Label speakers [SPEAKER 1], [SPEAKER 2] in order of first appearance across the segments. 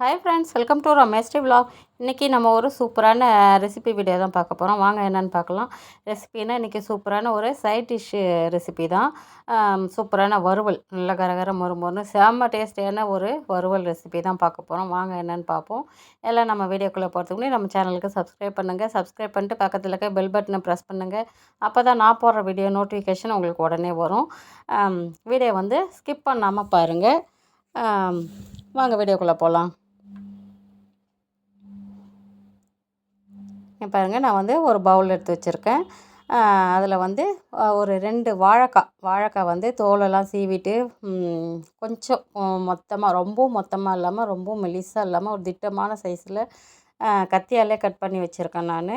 [SPEAKER 1] Hi friends welcome to ரமேஸ்டி vlog இன்றைக்கி நம்ம ஒரு சூப்பரான ரெசிபி வீடியோ தான் பார்க்க போகிறோம் வாங்க என்னென்னு பார்க்கலாம். ரெசிபினா இன்றைக்கி சூப்பரான ஒரு சைட் டிஷ்ஷு ரெசிபி தான். சூப்பரான வறுவல். நல்ல கரகர மொறு மொறுன்னு செம்ம டேஸ்டியான ஒரு வறுவல் ரெசிபி தான் பார்க்க போகிறோம் வாங்க என்னென்னு பார்ப்போம். எல்லாம் நம்ம வீடியோக்குள்ளே போகிறதுக்கு நம்ம சேனலுக்கு சப்ஸ்கிரைப் பண்ணுங்கள் சப்ஸ்கிரைப் பண்ணிட்டு பக்கத்தில் இருக்க பெல் பட்டனை ப்ரெஸ் பண்ணுங்கள் அப்போ தான் நான் போடுற வீடியோ நோட்டிஃபிகேஷன் உங்களுக்கு உடனே வரும். வீடியோ வந்து ஸ்கிப் பண்ணாமல் பாருங்கள் வாங்க வீடியோக்குள்ளே போகலாம் பாருங்கள் நான் வந்து ஒரு பவுல் எடுத்து வச்சுருக்கேன். அதில் வந்து ஒரு ரெண்டு வாழைக்காய். வாழைக்காய் வந்து தோலெல்லாம் சீவிட்டு கொஞ்சம் மொத்தமாக ரொம்பவும் மொத்தமாக இல்லாமல் ரொம்ப மெலிசாக இல்லாமல் ஒரு திட்டமான சைஸில் கத்தியாலே கட் பண்ணி வச்சுருக்கேன் நான்.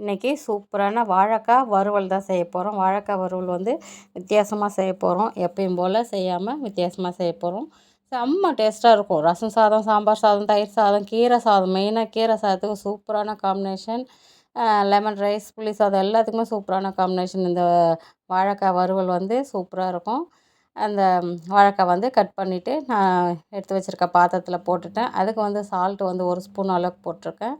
[SPEAKER 1] இன்றைக்கி சூப்பரான வாழைக்காய் வறுவல் தான் செய்ய போகிறோம் வாழைக்காய் வறுவல் வந்து வித்தியாசமாக செய்ய போகிறோம் எப்பயும் போல் செய்யாமல் வித்தியாசமாக செய்ய போகிறோம் செம்ம டேஸ்ட்டாக இருக்கும். ரசம் சாதம் சாம்பார் சாதம் தயிர் சாதம் கீரை சாதம். மெயினாக கீரை சாதத்துக்கு சூப்பரான காம்பினேஷன் லெமன் ரைஸ் புளி சாதம் எல்லாத்துக்குமே சூப்பரான காம்பினேஷன் இந்த வாழைக்காய் வறுவல் வந்து சூப்பராக இருக்கும். அந்த வாழைக்காய் வந்து கட் பண்ணிவிட்டு நான் எடுத்து வச்சுருக்க பாத்திரத்தில் போட்டுட்டேன். அதுக்கு வந்து சால்ட் வந்து ஒரு ஸ்பூன் அளவுக்கு போட்டிருக்கேன்.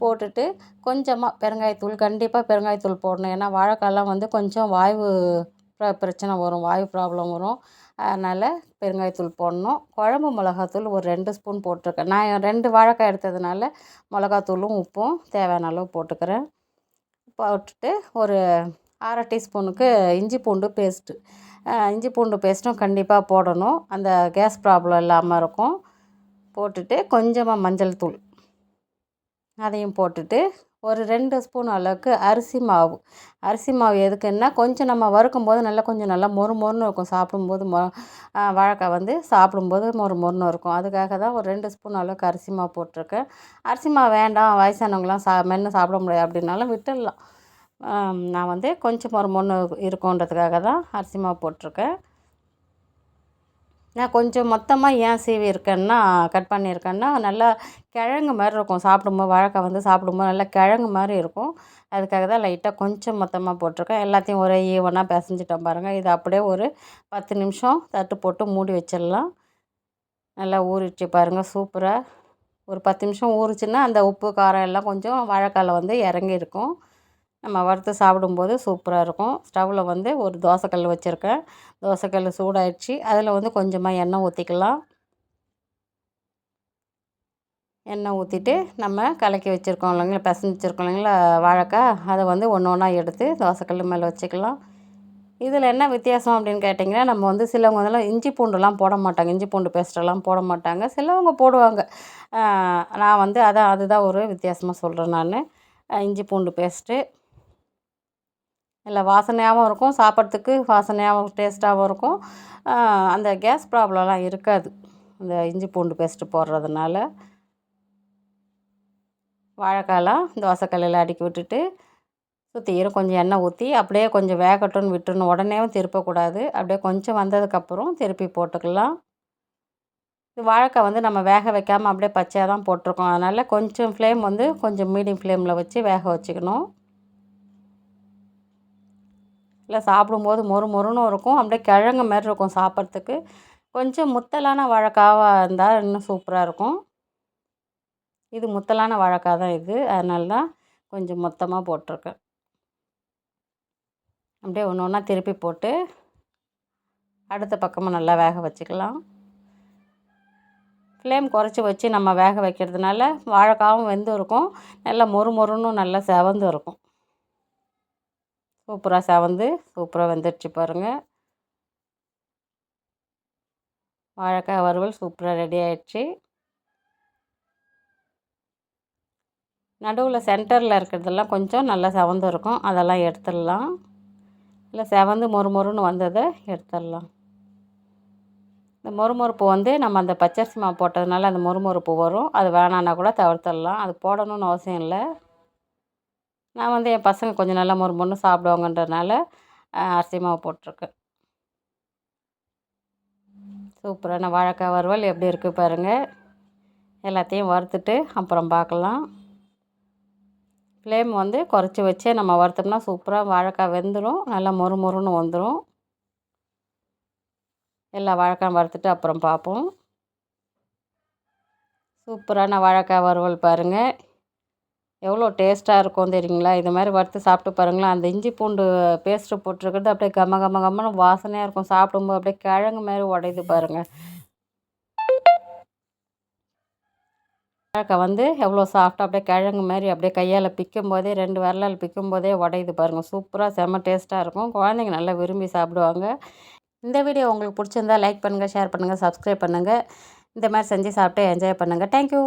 [SPEAKER 1] போட்டுட்டு கொஞ்சமாக பெருங்காயத்தூள் கண்டிப்பாக பெருங்காயத்தூள் போடணும். ஏன்னா வாழைக்காயெல்லாம் வந்து கொஞ்சம் வாய்வு பிரச்சனை வரும் வாயு ப்ராப்ளம் வரும். அதனால் பெருங்காயத்தூள் போடணும். குழம்பு மிளகாத்தூள் ஒரு ரெண்டு ஸ்பூன் போட்டிருக்கேன். நான் ரெண்டு வாழைக்காய் எடுத்ததுனால மிளகாத்தூளும் உப்பும் தேவையான அளவு போட்டுக்கிறேன். போட்டுட்டு ஒரு அரை டீஸ்பூனுக்கு இஞ்சி பூண்டு பேஸ்ட்டு. இஞ்சி பூண்டு பேஸ்ட்டும் கண்டிப்பாக போடணும். அந்த கேஸ் ப்ராப்ளம் இல்லாமல் இருக்கும். போட்டுட்டு கொஞ்சமாக மஞ்சள் தூள். அதையும் போட்டுட்டு ஒரு ரெண்டு ஸ்பூன் அளவுக்கு அரிசி மாவு. அரிசி மாவு எதுக்குன்னா கொஞ்சம் நம்ம வறுக்கும் போது நல்லா கொஞ்சம் நல்லா மொறு மொறுன்னு இருக்கும். சாப்பிடும்போது மொ வாழைக்காய் வந்து சாப்பிடும்போது மொறு மொறுன்னு இருக்கும். அதுக்காக தான் ஒரு ரெண்டு ஸ்பூன் அளவுக்கு அரிசி மாவு போட்டிருக்கேன். அரிசி மாவு வேண்டாம் வயசானவங்களாம் சா மென்று சாப்பிட முடியாது அப்படின்னாலும் விட்டுடலாம். நான் வந்து கொஞ்சம் மொறு மொறுன்னு இருக்குன்றதுக்காக தான் அரிசி மாவு போட்டிருக்கேன். நான் கொஞ்சம் மொத்தமாக ஏன் சீவி இருக்கேன்னா கட் பண்ணியிருக்கேன்னா நல்லா கிழங்கு மாதிரி இருக்கும். சாப்பிடும்போது வாழைக்காய் வந்து சாப்பிடும்போது நல்லா கிழங்கு மாதிரி இருக்கும். அதுக்காக தான் லைட்டாக கொஞ்சம் மொத்தமாக போட்டிருக்கேன். எல்லாத்தையும் ஒரே ஈவனாக பிசைஞ்சிட்டோம் பாருங்கள் இது அப்படியே ஒரு பத்து நிமிஷம் தட்டு போட்டு மூடி வச்சிடலாம். நல்லா ஊறிடுச்சு பாருங்கள் சூப்பராக ஒரு பத்து நிமிஷம் ஊறிச்சுன்னா அந்த உப்பு காரம் எல்லாம் கொஞ்சம் வாழைக்காயில் வந்து இறங்கி இருக்கும் நம்ம வறுத்து சாப்பிடும்போது சூப்பராக இருக்கும். ஸ்டவ்வில் வந்து ஒரு தோசைக்கல் வச்சுருக்கேன். தோசைக்கல் சூடாயிடுச்சு. அதில் வந்து கொஞ்சமாக எண்ணெய் ஊற்றிக்கலாம் எண்ணெய் ஊற்றிட்டு நம்ம கலக்கி வச்சுருக்கோம் இல்லைங்களா? பிசைஞ்சு வச்சுருக்கோம் இல்லைங்களா? வாழைக்காய் அதை வந்து ஒன்று ஒன்றா எடுத்து தோசைக்கல் மேலே வச்சுக்கலாம். இதில் என்ன வித்தியாசம் அப்படின்னு கேட்டிங்கன்னா நம்ம வந்து சிலவங்க வந்து இஞ்சி பூண்டுலாம் போட மாட்டாங்க. இஞ்சி பூண்டு பேஸ்ட்டெல்லாம் போட மாட்டாங்க. சிலவங்க போடுவாங்க. நான் வந்து அதான் அதுதான் ஒரு வித்தியாசமாக சொல்கிறேன் நான். இஞ்சி பூண்டு பேஸ்ட்டு இல்லை வாசனையாகவும் இருக்கும் சாப்பிட்றதுக்கு வாசனையாகவும் டேஸ்ட்டாகவும் இருக்கும். அந்த கேஸ் ப்ராப்ளம்லாம் இருக்காது. இந்த இஞ்சி பூண்டு பேஸ்ட்டு போடுறதுனால. வாழைக்காயெல்லாம் தோசைக்கல்லில் அடுக்கி விட்டுட்டு சுற்றியும் கொஞ்சம் எண்ணெய் ஊற்றி அப்படியே கொஞ்சம் வேகட்டும்னு விட்டுறணும் உடனேவும் திருப்பக்கூடாது. அப்படியே கொஞ்சம் வந்ததுக்கப்புறம் திருப்பி போட்டுக்கலாம். இது வாழைக்காய் வந்து நம்ம வேக வைக்காமல் அப்படியே பச்சையாக தான் போட்டிருக்கோம். அதனால் கொஞ்சம் ஃப்ளேம் வந்து கொஞ்சம் மீடியம் ஃப்ளேமில் வச்சு வேக வச்சுக்கணும். இல்லை சாப்பிடும்போது மொறு மொறுன்னு இருக்கும். அப்படியே கிழங்கு மாதிரி இருக்கும் சாப்பிட்றதுக்கு. கொஞ்சம் முத்தலான வாழைக்காவாக இருந்தால் இன்னும் சூப்பராக இருக்கும். இது முத்தலான வாழைக்காய் தான் இது. அதனால தான் கொஞ்சம் மொத்தமாக போட்டிருக்கேன். அப்படியே ஒன்று ஒன்றா திருப்பி போட்டு அடுத்த பக்கமும் நல்லா வேக வச்சுக்கலாம். ஃப்ளேம் குறைச்சி வச்சு நம்ம வேக வைக்கிறதுனால வாழைக்காவும் வெந்து இருக்கும் நல்லா மொறு மொறுன்னு நல்லா செவந்து இருக்கும் சூப்பராக செவந்து சூப்பராக வெந்துடுச்சு பாருங்கள் வாழைக்காய் வறுவல் சூப்பராக ரெடி ஆயிடுச்சு. நடுவில் சென்டரில் இருக்கிறதெல்லாம் கொஞ்சம் நல்லா செவந்து இருக்கும். அதெல்லாம் எடுத்துடலாம். இல்லை செவந்து மொறு மொறுன்னு வந்ததை எடுத்துடலாம். இந்த மொறுமொறுப்பு வந்து நம்ம அந்த பச்சரிசி மாவு போட்டதுனால அந்த மொறுமொறுப்பு வரும். அது வேணான்னா கூட தவிர்த்துடலாம். அது போடணும்னு அவசியம் இல்லை. நான் வந்து என் பசங்க கொஞ்சம் நல்லா மொறு சாப்பிடுவாங்கன்றதுனால அரிசி மாவு போட்டிருக்கேன். சூப்பரான வாழைக்காய் வறுவல் எப்படி இருக்குது பாருங்கள் எல்லாத்தையும் வறுத்துட்டு அப்புறம் பார்க்கலாம். ஃப்ளேம் வந்து குறைச்சி வச்சே நம்ம வறுத்தோம்னா சூப்பராக வாழைக்காய் வெந்துடும் நல்லா மொறு மொறுன்னு வந்துடும் எல்லா வாழைக்காய் வறுத்துட்டு அப்புறம் பார்ப்போம். சூப்பரான வாழைக்காய் வறுவல் பாருங்கள் எவ்வளோ டேஸ்ட்டாக இருக்கும் தெரியுங்களா? இது மாதிரி வறுத்து சாப்பிட்டு பாருங்களேன். அந்த இஞ்சி பூண்டு பேஸ்ட்டு போட்டிருக்கிறது அப்படியே கம கம கம்மன்னு வாசனையாக இருக்கும். சாப்பிடும்போது அப்படியே கிழங்கு மாதிரி உடையுது பாருங்கள் வாழைக்காய் வந்து எவ்வளோ சாஃப்டாக அப்படியே கிழங்கு மாதிரி அப்படியே கையால் பிக்கும் போதே ரெண்டு விரலால் பிக்கும் போதே உடையுது பாருங்கள் சூப்பராக செம்ம டேஸ்ட்டாக இருக்கும். குழந்தைங்க நல்லா விரும்பி சாப்பிடுவாங்க. இந்த வீடியோ உங்களுக்கு பிடிச்சிருந்தா லைக் பண்ணுங்கள் ஷேர் பண்ணுங்கள் சப்ஸ்கிரைப் பண்ணுங்கள் இந்த மாதிரி செஞ்சு சாப்பிட்டு என்ஜாய் பண்ணுங்கள் தேங்க்யூ